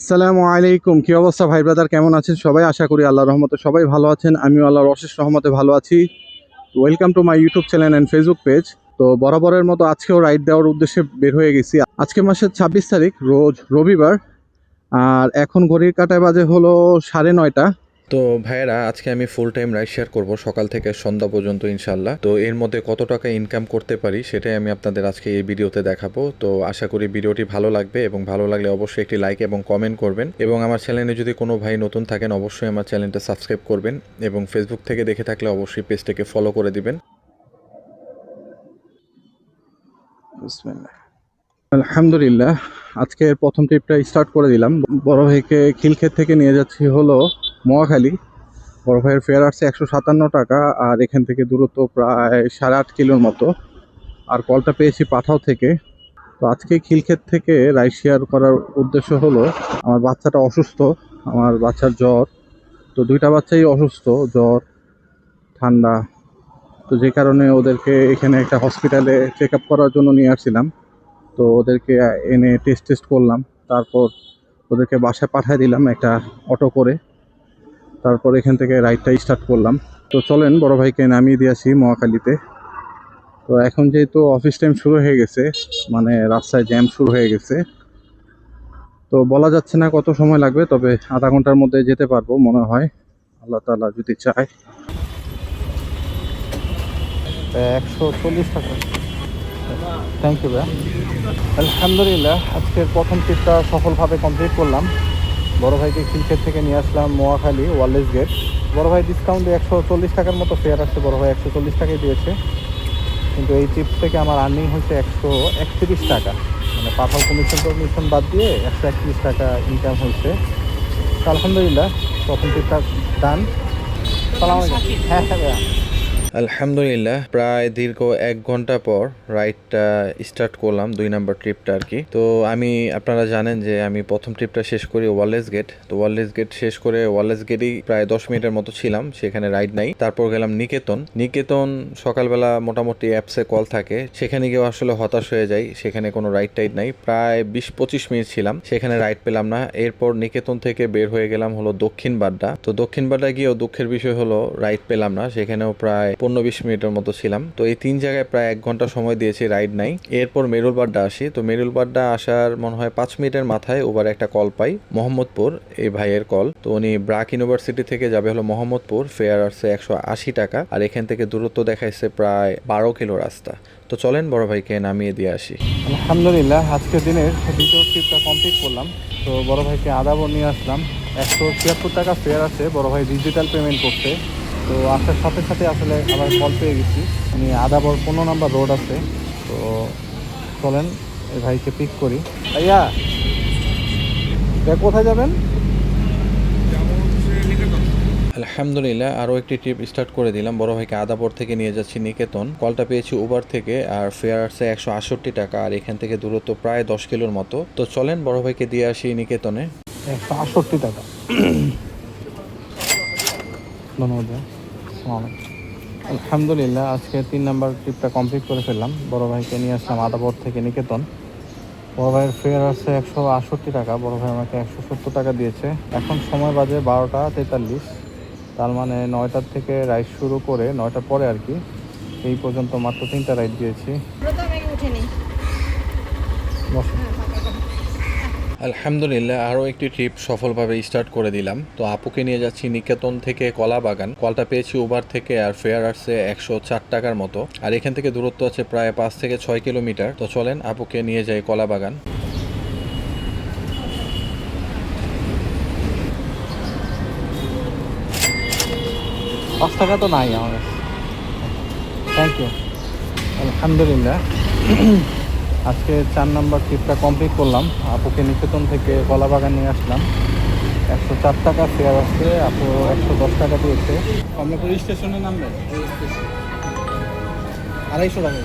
আসসালামু আলাইকুম। কি অবস্থা ভাই ব্রাদার কেমন আছেন সবাই? আশা করি আল্লাহ রহমতে সবাই ভালো আছেন। আমিও আল্লাহ অশেষ রহমতে ভালো আছি। Welcome to my YouTube channel and Facebook page তো বরাবরের মতো আজকেও রাইড দেওয়ার উদ্দেশ্যে বের হয়ে গেছি। আজকে মাসের ছাব্বিশ তারিখ, রোজ রবিবার। আর এখন ঘড়ির কাটায় বাজে হলো সাড়ে নয়টা। তো ভাইয়েরা, আজকে আমি ফুল টাইম রাইড শেয়ার করব সকাল থেকে সন্ধ্যা পর্যন্ত ইনশাল্লাহ তো এর মধ্যে কত টাকা ইনকাম করতে পারি সেটাই আমি আপনাদের আজকে এই ভিডিওতে দেখাবো। তো আশা করি ভিডিওটি ভালো লাগবে এবং ভালো লাগলে অবশ্যই একটি লাইক এবং কমেন্ট করবেন। এবং আমার চ্যানেলে যদি কোনো ভাই নতুন থাকেন, অবশ্যই আমার চ্যানেলটা সাবস্ক্রাইব করবেন এবং ফেসবুক থেকে দেখে থাকলে অবশ্যই পেজটাকে ফলো করে দিবেন। আলহামদুলিল্লাহ আজকের প্রথম ট্রিপটা স্টার্ট করে দিলাম। বড় ভাইকে খিলক্ষেত থেকে নিয়ে যাচ্ছি হলো মোয়াখালী বড় ভাইয়ের ফেয়ার আসছে একশো সাতান্ন টাকা, আর এখান থেকে দূরত্ব প্রায় সাড়ে আট কিলোর মতো। আর কলটা পেয়েছি পাঠাও থেকে। তো আজকে খিলক্ষেত থেকে রাইড শেয়ার করার উদ্দেশ্য হলো, আমার বাচ্চাটা অসুস্থ, আমার বাচ্চার জ্বর। তো দুইটা বাচ্চাই অসুস্থ, জ্বর, ঠান্ডা। তো যে কারণে ওদেরকে এখানে একটা হসপিটালে চেক আপ করার জন্য নিয়ে আসছিলাম। তো ওদেরকে এনে টেস্ট টেস্ট করলাম। তারপর ওদেরকে বাসায় পাঠিয়ে দিলাম একটা অটো করে। তারপর এখান থেকে রাইডটা স্টার্ট করলাম। তো চলেন, বড় ভাইকে নামিয়ে দিয়ে আসি মহাখালীতে। তো এখন যেহেতু অফিস টাইম শুরু হয়ে গেছে মানে রাস্তায় জ্যাম শুরু হয়ে গেছে, তো বলা যাচ্ছে না কত সময় লাগবে, তবে আধা ঘণ্টার মধ্যে যেতে পারব মনে হয়। আল্লাহ তাআলা যদি চায়। একশো চল্লিশ টাকা। থ্যাংক ইউ ভাই আলহামদুলিল্লাহ, আজকের প্রথম ট্রিপটা সফলভাবে কমপ্লিট করলাম। বড় ভাইকে খিলক্ষেত থেকে নিয়ে আসলাম মোয়াখালী ওয়ারলেস গেট। বড় ভাই ডিসকাউন্টে একশো চল্লিশ টাকার মতো ফেয়ার আসছে বড় ভাই একশো চল্লিশ টাকাই দিয়েছে। কিন্তু এই ট্রিপ থেকে আমার আর্নিং হচ্ছে একশো একত্রিশ টাকা। মানে পাঠাও কমিশন টমিশন বাদ দিয়ে একশো একত্রিশ টাকা ইনকাম হয়েছে। আলহামদুলিল্লাহ, প্রথম ট্রিপটা ডান সালাম হ্যাঁ হ্যাঁ আলহামদুলিল্লাহ, প্রায় দীর্ঘ এক ঘণ্টা পর রাইডটা স্টার্ট করলাম দুই নাম্বার ট্রিপটা আর কি। তো আমি, আপনারা জানেন যে আমি প্রথম ট্রিপটা শেষ করি ওয়ারলেস গেট। তো ওয়ারলেস গেট শেষ করে ওয়ারলেস গেটেই প্রায় দশ মিনিটের মতো ছিলাম, সেখানে রাইড নাই। তারপর গেলাম নিকেতন। নিকেতন সকালবেলা মোটামুটি অ্যাপসে কল থাকে। সেখানে গিয়েও আসলে হতাশ হয়ে যাই। সেখানে কোনো রাইড টাইড নাই। প্রায় বিশ পঁচিশ মিনিট ছিলাম। সেখানে রাইড পেলাম না। এরপর নিকেতন থেকে বের হয়ে গেলাম হলো দক্ষিণ বাড্ডা। তো দক্ষিণ বাড্ডা গিয়েও দুঃখের বিষয় হলো, রাইড পেলাম না। সেখানেও প্রায় পনেরো বিশ মিনিটের মতো ছিলাম। তো এই তিন জায়গায় প্রায় এক ঘণ্টা সময় দিয়েছি রাইড নাই। এরপর মেরুল বাড্ডা আসি। তো মেরুল বাড্ডা আসার মনে হয় পাঁচ মিনিটের মাথায় ওবার একটা কল পাই, মোহাম্মদপুর, এই ভাইয়ের কল। তো উনি ব্রাক ইউনিভার্সিটি থেকে যাবে হলো মোহাম্মদপুর, ফেয়ার আসছে একশো আশি টাকা। আর এখান থেকে দূরত্ব দেখাইছে প্রায় বারো কিলো রাস্তা। তো চলেন বড় ভাইকে নামিয়ে দিয়ে আসি। আলহামদুলিল্লাহ, আজকের দিনের দ্বিতীয় ট্রিপটা কমপ্লিট করলাম। তো বড় ভাইকে আদাবর নিয়ে আসলাম। একশো ছিয়াত্তর টাকা ফেয়ার আছে। বড় ভাই ডিজিটাল পেমেন্ট করতে তো আসার সাথে সাথে আসলে আবার কল পেয়ে গেছি। উনি আদাবর পনেরো নাম্বার রোড আছে তো চলেন এই ভাইকে পিক করি। ভাইয়া কোথায় যাবেন? আলহামদুলিল্লাহ আরও একটি ট্রিপ স্টার্ট করে দিলাম। বড় ভাইকে আদাপুর থেকে নিয়ে যাচ্ছি নিকেতন। কলটা পেয়েছি উবার থেকে আর ফেয়ার আসছে একশো আটষট্টি টাকা আর এখান থেকে দূরত্ব প্রায় দশ কিলোর মতো। তো চলেন বড় ভাইকে দিয়ে আসি নিকেতনে। একশো আটষট্টি টাকা। ধন্যবাদ আসসালামু আলহামদুলিল্লাহ, আজকে তিন নাম্বার ট্রিপটা কমপ্লিট করে ফেললাম। বড় ভাইকে নিয়ে আসলাম আদাবর থেকে নিকেতন। বড় ভাইয়ের ফেয়ার আছে একশো আটষট্টি টাকা, বড় ভাই আমাকে একশো সত্তর টাকা দিয়েছে। এখন সময় বাজে বারোটা তেতাল্লিশ। তার মানে নয়টার থেকে রাইড শুরু করে নয়টার পরে আর কি। এই পর্যন্ত মাত্র তিনটা রাইড দিয়েছি ব্রত আমি আগে উঠে নিই বসে আলহামদুলিল্লাহ, আরও একটি ট্রিপ সফলভাবে স্টার্ট করে দিলাম। তো আপুকে নিয়ে যাচ্ছি নিকেতন থেকে কলা বাগান কলটা পেয়েছি উবার থেকে আর ফেয়ার আসছে একশো চার টাকার মতো। আর এখান থেকে দূরত্ব আছে প্রায় পাঁচ থেকে ছয় কিলোমিটার। তো চলেন, আপুকে নিয়ে যাই কলা বাগান পাঁচ টাকা তো নাই আমার থ্যাংক ইউ আলহামদুলিল্লাহ। আজকে চার নম্বর ট্রিপটা কমপ্লিট করলাম। আপুকে নিকেতন থেকে কলাবাগান নিয়ে আসলাম। একশো চার টাকা ফেয়ার আসছে আপু একশো দশ টাকা দিয়েছে। কমলাপুর স্টেশনে নামবে আড়াইশো টাকা।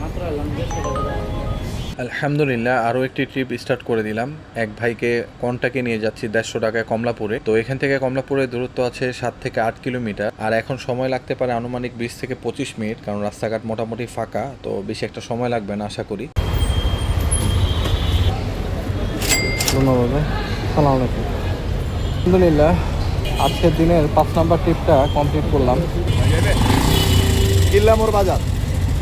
মাত্র আলহামদুলিল্লাহ আরও একটি ট্রিপ স্টার্ট করে দিলাম। এক ভাইকে কন্টাকে নিয়ে যাচ্ছি দেড়শো টাকায় কমলাপুরে। তো এখান থেকে কমলাপুরের দূরত্ব আছে সাত থেকে আট কিলোমিটার। আর এখন সময় লাগতে পারে আনুমানিক বিশ থেকে পঁচিশ মিনিট কারণ রাস্তাঘাট মোটামুটি ফাঁকা তো বেশি একটা সময় লাগবে না আশা করি। ধন্যবাদ সালাম আলাইকুম। আলহামদুলিল্লাহ আজকের দিনের পাঁচ নাম্বার ট্রিপটা কমপ্লিট করলাম। কিল্লামোর বাজার।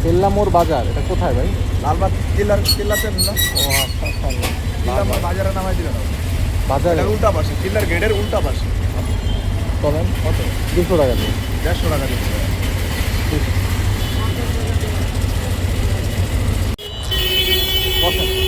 পেল্লামোর বাজার এটা কোথায় ভাই? লালবাগ কিল্লার কিল্লাতে না? ও আচ্ছা আচ্ছা কিল্লামোর বাজারে নামাই দিল না বাজারে? উল্টা পাশে কিল্লার গেটের উল্টা পাশে। চলেন কত? দুশো টাকা দিয়ে। দেড়শো টাকা দিয়ে। বসেন।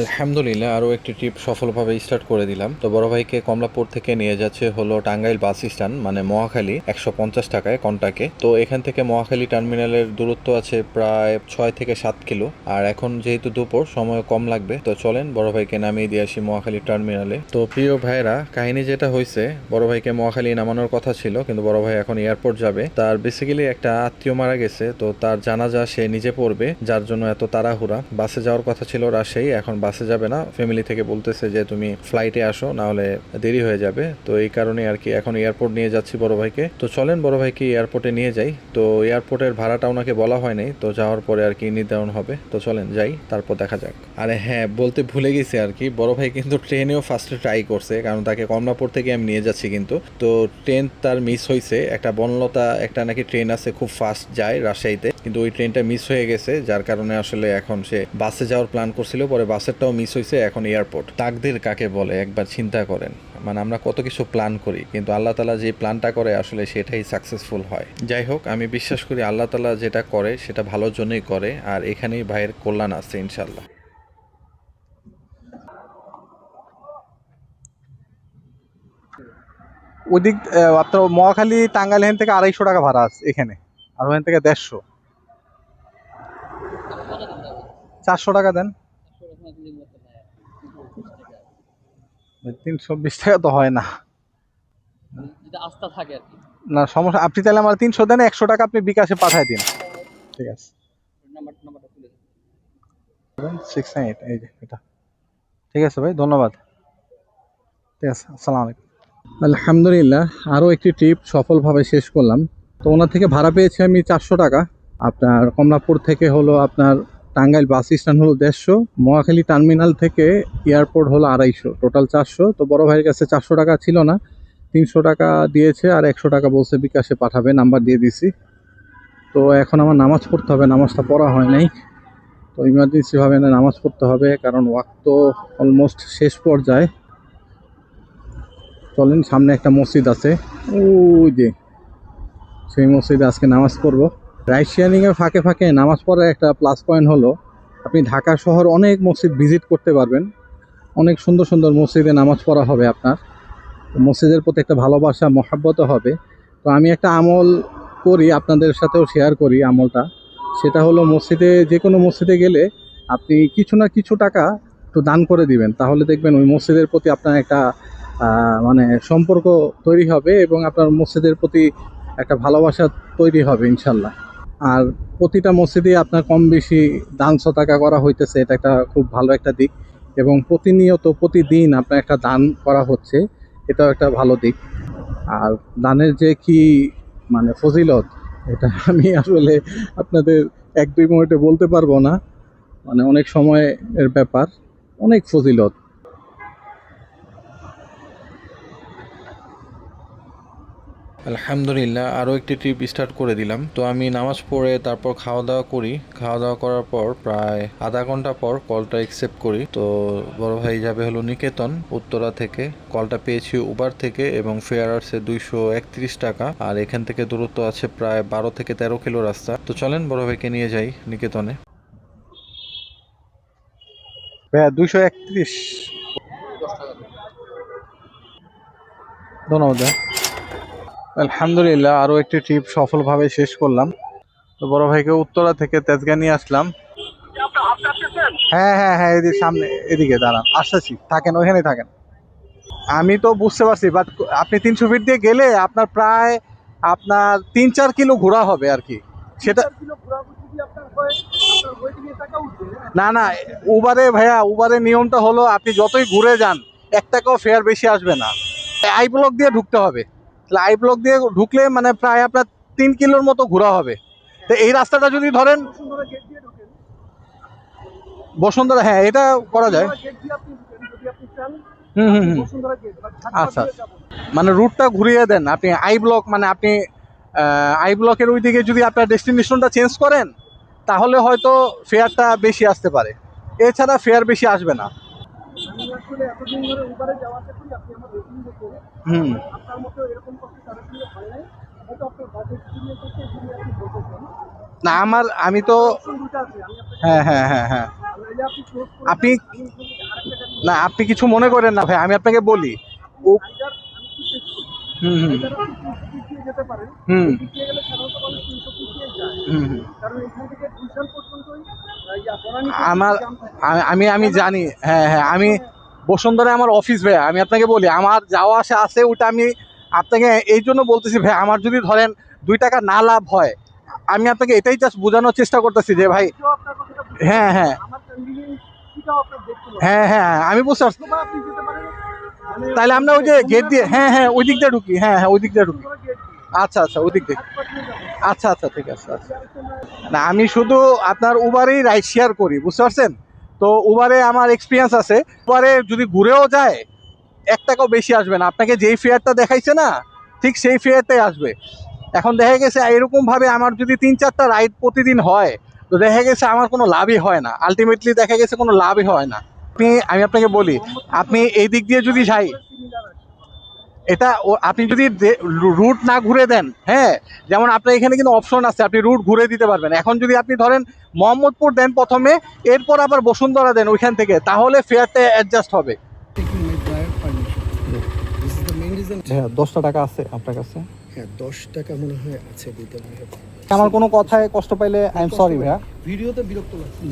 আলহামদুলিল্লাহ, আরও একটি ট্রিপ সফলভাবে স্টার্ট করে দিলাম। তো বড় ভাইকে কমলাপুর থেকে নিয়ে যাচ্ছে হলো টাঙ্গাইল বাস স্ট্যান্ড মানে মহাখালী, একশো পঞ্চাশ টাকায় কন্টাকে। তো এখান থেকে মহাখালী টার্মিনালের দূরত্ব আছে প্রায় ছয় থেকে সাত কিলো। আর এখন যেহেতু দুপুর, সময় কম লাগবে। তো চলেন বড় ভাইকে নামিয়ে দিয়ে আসি মহাখালী টার্মিনালে তো প্রিয় ভাইরা কাহিনী যেটা হয়েছে বড় ভাইকে মহাখালী নামানোর কথা ছিল, কিন্তু বড় ভাই এখন এয়ারপোর্ট যাবে। তার বেসিক্যালি একটা আত্মীয় মারা গেছে, তো তার জানাজা সে নিজে পড়বে, যার জন্য এত তাড়াহুড়া। বাসে যাওয়ার কথা ছিল রাজশাহী, এখন বাসে যাবে না। ফ্যামিলি থেকে বলতেছে যে, তুমি ফ্লাইটে আসো না হলে দেরি হয়ে যাবে। তো এই কারণে আর কি এখন এয়ারপোর্ট নিয়ে যাচ্ছি বড় ভাইকে। তো চলেন বড় ভাইকে এয়ারপোর্টে নিয়ে যাই। তো এয়ারপোর্টের ভাড়াটা ওনাকে বলা হয়নি তো যাওয়ার পরে আর কি নির্ধারণ হবে। তো চলেন যাই, তারপর দেখা যাক। আরে হ্যাঁ বলতে ভুলে গেছি আর কি। বড় ভাই কিন্তু ট্রেনেও ফার্স্টে ট্রাই করছে, কারণ তাকে কমলাপুর থেকে আমি নিয়ে যাচ্ছি কিন্তু। তো ট্রেন তার মিস হয়েছে একটা বনলতা, একটা নাকি ট্রেন আছে, খুব ফাস্ট যায় রাজশাহীতে। কিন্তু ওই ট্রেনটা মিস হয়ে গেছে, যার কারণে আসলে এখন সে বাসে যাওয়ার প্ল্যান করছিল, পরে বাসেরটাও মিস হয়েছে, এখন এয়ারপোর্ট তাকদের কাকে বলে? একবার চিন্তা করেন। মানে আমরা কত কিছু প্ল্যান করি, কিন্তু আল্লাহ তালা যে প্ল্যানটা করে, আসলে সেটাই সাকসেসফুল হয়। যাই হোক, আমি বিশ্বাস করি আল্লাহ তালা যেটা করে, সেটা ভালোর জন্যই করে, আর এখানেই ভাইয়ের কল্যাণ আছে ইনশাল্লাহ ওদিক আপনার মহাখালী টাঙ্গাইল থেকে আড়াইশো টাকা ভাড়া আছে, এখানে। আর ওখান থেকে দেড়শো। চারশো টাকা দেন। তিনশো বিশ টাকা তো হয় না। আস্থা থাকে না, সমস্যা, আপনি তাহলে আমার তিনশো দেন, একশো টাকা আপনি বিকাশে পাঠায় দিন। ঠিক আছে। সিক্স এইট এই এটা। ঠিক আছে ভাই, ধন্যবাদ। ঠিক আছে আসসালামু আলাইকুম আলহামদুলিল্লাহ, আরও একটি ট্রিপ সফলভাবে শেষ করলাম। তো ওনার থেকে ভাড়া পেয়েছি আমি চারশো টাকা। আপনার কমলাপুর থেকে হলো আপনার টাঙ্গাইল বাস স্ট্যান্ড হলো দেড়শো, মহাখালী টার্মিনাল থেকে এয়ারপোর্ট হলো আড়াইশো, টোটাল চারশো। তো বড় ভাইয়ের কাছে চারশো টাকা ছিল না, তিনশো টাকা দিয়েছে আর একশো টাকা বলছে বিকাশে পাঠাবে, নাম্বার দিয়ে দিছি। তো এখন আমার নামাজ পড়তে হবে, নামাজটা পড়া হয় নাই। তো ইমার্জেন্সিভাবে না নামাজ পড়তে হবে, কারণ ওয়াক তো অলমোস্ট শেষ পর্যায়ে। চলেন, সামনে একটা মসজিদ আছে। ওই যে, সেই মসজিদে আজকে নামাজ পড়ব। রাইশিয়ানিংয়ের ফাঁকে ফাঁকে নামাজ পড়ার একটা প্লাস পয়েন্ট হলো, আপনি ঢাকা শহর অনেক মসজিদ ভিজিট করতে পারবেন। অনেক সুন্দর সুন্দর মসজিদে নামাজ পড়া হবে আপনার। মসজিদের প্রতি একটা ভালোবাসা, মহাব্বত হবে। তো আমি একটা আমল করি, আপনাদের সাথেও শেয়ার করি আমলটা। সেটা হলো মসজিদে, যে কোনো মসজিদে গেলে আপনি কিছু না কিছু টাকা একটু দান করে দিবেন। তাহলে দেখবেন ওই মসজিদের প্রতি আপনার একটা মানে সম্পর্ক তৈরি হবে এবং আপনার মসজিদের প্রতি একটা ভালোবাসা তৈরি হবে, ইনশাল্লাহ। আর প্রতিটা মসজিদে আপনার কম বেশি দান শতাকা করা হইতেছে, এটা একটা খুব ভালো একটা দিক। এবং প্রতিনিয়ত, প্রতিদিন আপনার একটা দান করা হচ্ছে, এটাও একটা ভালো দিক। আর দানের যে কি মানে ফজিলত, এটা আমি আসলে আপনাদের এক দুই মিনিটে বলতে পারব না। মানে অনেক সময় এর ব্যাপার, অনেক ফজিলত। আলহামদুলিল্লাহ, আরও একটি ট্রিপ স্টার্ট করে দিলাম। তো আমি নামাজ পড়ে তারপর খাওয়া দাওয়া করি। খাওয়া দাওয়া করার পর প্রায় আধা ঘণ্টা পর কলটা অ্যাকসেপ্ট করি। তো বড় ভাই যাবে হলো নিকেতন, উত্তরা থেকে। কলটা পেয়েছি উবার থেকে এবং ফেয়ার আসছে দুইশো একত্রিশ টাকা। আর এখান থেকে দূরত্ব আছে প্রায় বারো থেকে তেরো কিলো রাস্তা। তো চলেন বড় ভাইকে নিয়ে যাই নিকেতনে। ভাইয়া দুইশো একত্রিশ। ধন্যবাদ। আলহামদুলিল্লাহ আরও একটি ট্রিপ সফলভাবে শেষ করলাম। তো বড় ভাইকে উত্তরা থেকে তেজগা নিয়ে আসলাম। হ্যাঁ হ্যাঁ হ্যাঁ এদিকে সামনে এদিকে দাঁড়ান আসতেছি থাকেন ওইখানে থাকেন। আমি তো বুঝতে পারছি বাট আপনি তিনশো ফিট দিয়ে গেলে আপনার প্রায় আপনার তিন চার কিলো ঘোরা হবে আর কি। সেটা না না উবারে ভাইয়া উবারের নিয়মটা হলো আপনি যতই ঘুরে যান এক টাকাও ফেয়ার বেশি আসবে না। আই ব্লক দিয়ে ঢুকতে হবে। আই ব্লক দিয়ে ঢুকলে মানে প্রায় আপনার তিন কিলোর মতো ঘোরা হবে। তো এই রাস্তাটা যদি ধরেন, বসুন্ধরা হ্যাঁ এটা করা যায়। হুম হুম হুম। বসুন্ধরা আচ্ছা। মানে রুটটা ঘুরিয়ে দেন, আপনি আই ব্লক মানে আপনি আই ব্লকের ওই দিকে যদি আপনার ডেস্টিনেশনটা চেঞ্জ করেন, তাহলে হয়তো ফেয়ারটা বেশি আসতে পারে। এছাড়া ফেয়ার বেশি আসবে না। হুম। না আমার আমি তো হ্যাঁ হ্যাঁ হ্যাঁ হ্যাঁ। আপনি না আপনি কিছু মনে করেন না ভাই আমি আপনাকে বলি। ও হুম হুম। হুম। হুম আমার আমি আমি জানি হ্যাঁ হ্যাঁ আমি বসুন্ধরা আমার অফিস ভাই আমি আপনাকে বলি, আমার যাওয়া আসা আছে, ওটা আমি আপনাকে এই জন্য বলতেছি ভাই আমার যদি ধরেন দুই টাকা না লাভ হয়, আমি আপনাকে এটাই জাস্ট বোঝানোর চেষ্টা করতেছি যে ভাই হ্যাঁ হ্যাঁ। হ্যাঁ হ্যাঁ আমি বুঝতে পারছি। তাহলে আমরা ওই যে গেট দিয়ে হ্যাঁ হ্যাঁ ওই দিক দিয়ে ঢুকি হ্যাঁ হ্যাঁ ওই দিক দিয়ে ঢুকি। আচ্ছা আচ্ছা ওই দিক দিয়ে। আচ্ছা আচ্ছা ঠিক আছে আচ্ছা। না, আমি শুধু আপনার উবারেই রাইড শেয়ার করি, বুঝতে পারছেন? তো উবারে আমার এক্সপিরিয়েন্স আছে। উবারে যদি ঘুরেও যায়, এক টাকাও বেশি আসবে না। আপনাকে যেই ফেয়ারটা দেখাইছে না, ঠিক সেই ফেয়ারটাই আসবে। এখন দেখা গেছে, এরকমভাবে আমার যদি তিন চারটা রাইড প্রতিদিন হয়, তো দেখা গেছে আমার কোনো লাভই হয় না। আলটিমেটলি দেখা গেছে কোনো লাভই হয় না। আপনি, আমি আপনাকে বলি, আপনি এই দিক দিয়ে যদি যাই এটা ও- আপনি যদি রুট না ঘুরে দেন হ্যাঁ যেমন আপনার এখানে কিন্তু অপশন আছে আপনি রুট ঘুরে দিতে পারবেন। এখন যদি আপনি ধরেন মোহাম্মদপুর দেন প্রথমে এরপর আবার বসুন্ধরা দেন ওইখান থেকে তাহলে ফেয়ারটা অ্যাডজাস্ট হবে. হ্যাঁ দশটা টাকা আছে আপনার কাছে? হ্যাঁ দশ টাকা মনে হয় আছে দিতে আমার কোনো কথায় কষ্ট পাইলে আই এম সরি ভাইয়া। ভিডিওতে বিরক্ত লাগছে।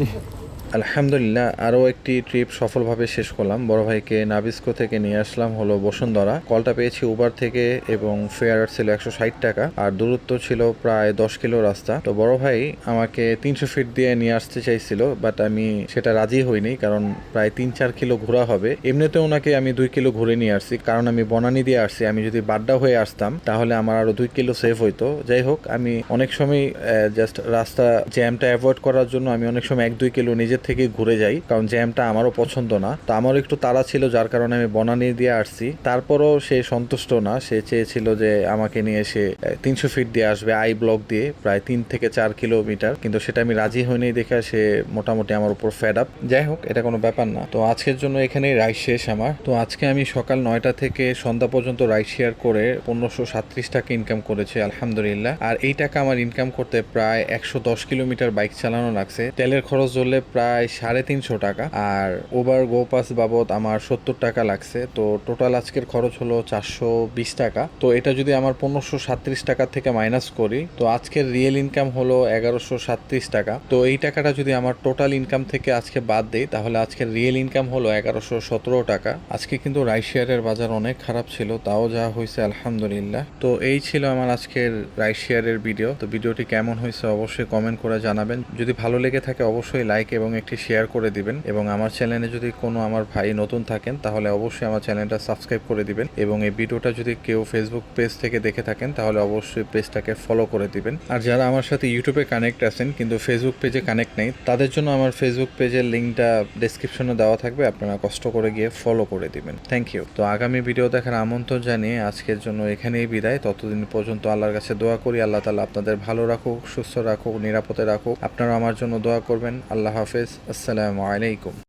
আলহামদুলিল্লাহ, আরও একটি ট্রিপ সফলভাবে শেষ করলাম। বড় ভাইকে নাবিস্কো থেকে নিয়ে আসলাম হলো বসুন্ধরা। কলটা পেয়েছি উবার থেকে এবং ফেয়ার ছিল একশো ষাট টাকা, আর দূরত্ব ছিল প্রায় দশ কিলো রাস্তা। তো বড় ভাই আমাকে তিনশো ফিট দিয়ে নিয়ে আসতে চাইছিল বাট আমি সেটা রাজি হইনি, কারণ প্রায় তিন চার কিলো ঘোরা হবে। এমনিতে ওনাকে আমি দুই কিলো ঘুরে নিয়ে আসছি, কারণ আমি বনানি দিয়ে আসছি। আমি যদি বাড্ডা হয়ে আসতাম, তাহলে আমার আরও দুই কিলো সেভ হইতো। যাই হোক, আমি অনেক সময় জাস্ট রাস্তা জ্যামটা অ্যাভয়েড করার জন্য আমি অনেক সময় এক দুই কিলো নিজের থেকে ঘুরে যাই, কারণ জ্যামটা আমারও পছন্দ না। তো আমারও একটু তাড়া ছিল, যার কারণে আমি বনানি দিয়ে আসছি। তারপরও সে সন্তুষ্ট না। সে চেয়েছিল যে আমাকে নিয়ে এসে তিনশো ফিট দিয়ে আসবে, আই ব্লক দিয়ে, প্রায় তিন থেকে চার কিলোমিটার কিন্তু সেটা আমি রাজি হইনি দেখে সে মোটামুটি আমার উপর ফ্যাড আপ যাই হোক, এটা কোনো ব্যাপার না। তো আজকের জন্য এখানেই রাইড শেষ আমার। তো আজকে আমি সকাল নয়টা থেকে সন্ধ্যা পর্যন্ত রাইড শেয়ার করে পনেরোশো সাতত্রিশ টাকা ইনকাম করেছি, আলহামদুলিল্লাহ। আর এই টাকা আমার ইনকাম করতে প্রায় একশো দশ কিলোমিটার বাইক চালানো লাগছে। তেলের খরচ ধরলে প্রায় সাড়ে তিনশো টাকা। আর ওভার গো পাস বাবদ আমার সত্তর টাকা লাগছে। তো টোটাল আজকের খরচ হলো চারশো বিশ টাকা। তো এটা যদি আমার পনেরোশো সাত্রিশ টাকা থেকে মাইনাস করি, তো আজকের রিয়েল ইনকাম হলো এগারোশো সাত্রিশ টাকা। তো এই টাকাটা যদি আমার টোটাল ইনকাম থেকে আজকে বাদ দেই, তাহলে আজকের রিয়েল ইনকাম হলো এগারোশো সতেরো টাকা। আজকে কিন্তু রাইশিয়ারের বাজার অনেক খারাপ ছিল, তাও যা হয়েছে আলহামদুলিল্লাহ। তো এই ছিল আমার আজকের রাইশিয়ারের ভিডিও তো ভিডিওটি কেমন হয়েছে অবশ্যই কমেন্ট করে জানাবেন। যদি ভালো লেগে থাকে, অবশ্যই লাইক এবং একটি শেয়ার করে দিবেন এবং আমার চ্যানেলে যদি কোনো আমার ভাই নতুন থাকেন, তাহলে অবশ্যই আমার চ্যানেলটা সাবস্ক্রাইব করে দিবেন এবং এই ভিডিওটা যদি কেউ ফেসবুক পেজ থেকে দেখে থাকেন, তাহলে অবশ্যই পেজটাকে ফলো করে দিবেন। আর যারা আমার সাথে ইউটিউবে কানেক্ট আছেন, কিন্তু ফেসবুক পেজে কানেক্ট নেই, তাদের জন্য আমার ফেসবুক পেজের লিঙ্কটা ডেসক্রিপশনে দেওয়া থাকবে, আপনারা কষ্ট করে গিয়ে ফলো করে দিবেন। থ্যাংক ইউ তো আগামী ভিডিও দেখার আমন্ত্রণ জানিয়ে আজকের জন্য এখানেই বিদায়। ততদিন পর্যন্ত আল্লাহর কাছে দোয়া করি, আল্লাহ তালা আপনাদের ভালো রাখুক, সুস্থ রাখুক, নিরাপদে রাখুক। আপনারা আমার জন্য দোয়া করবেন। আল্লাহ হাফেজ আসসালামু আলাইকুম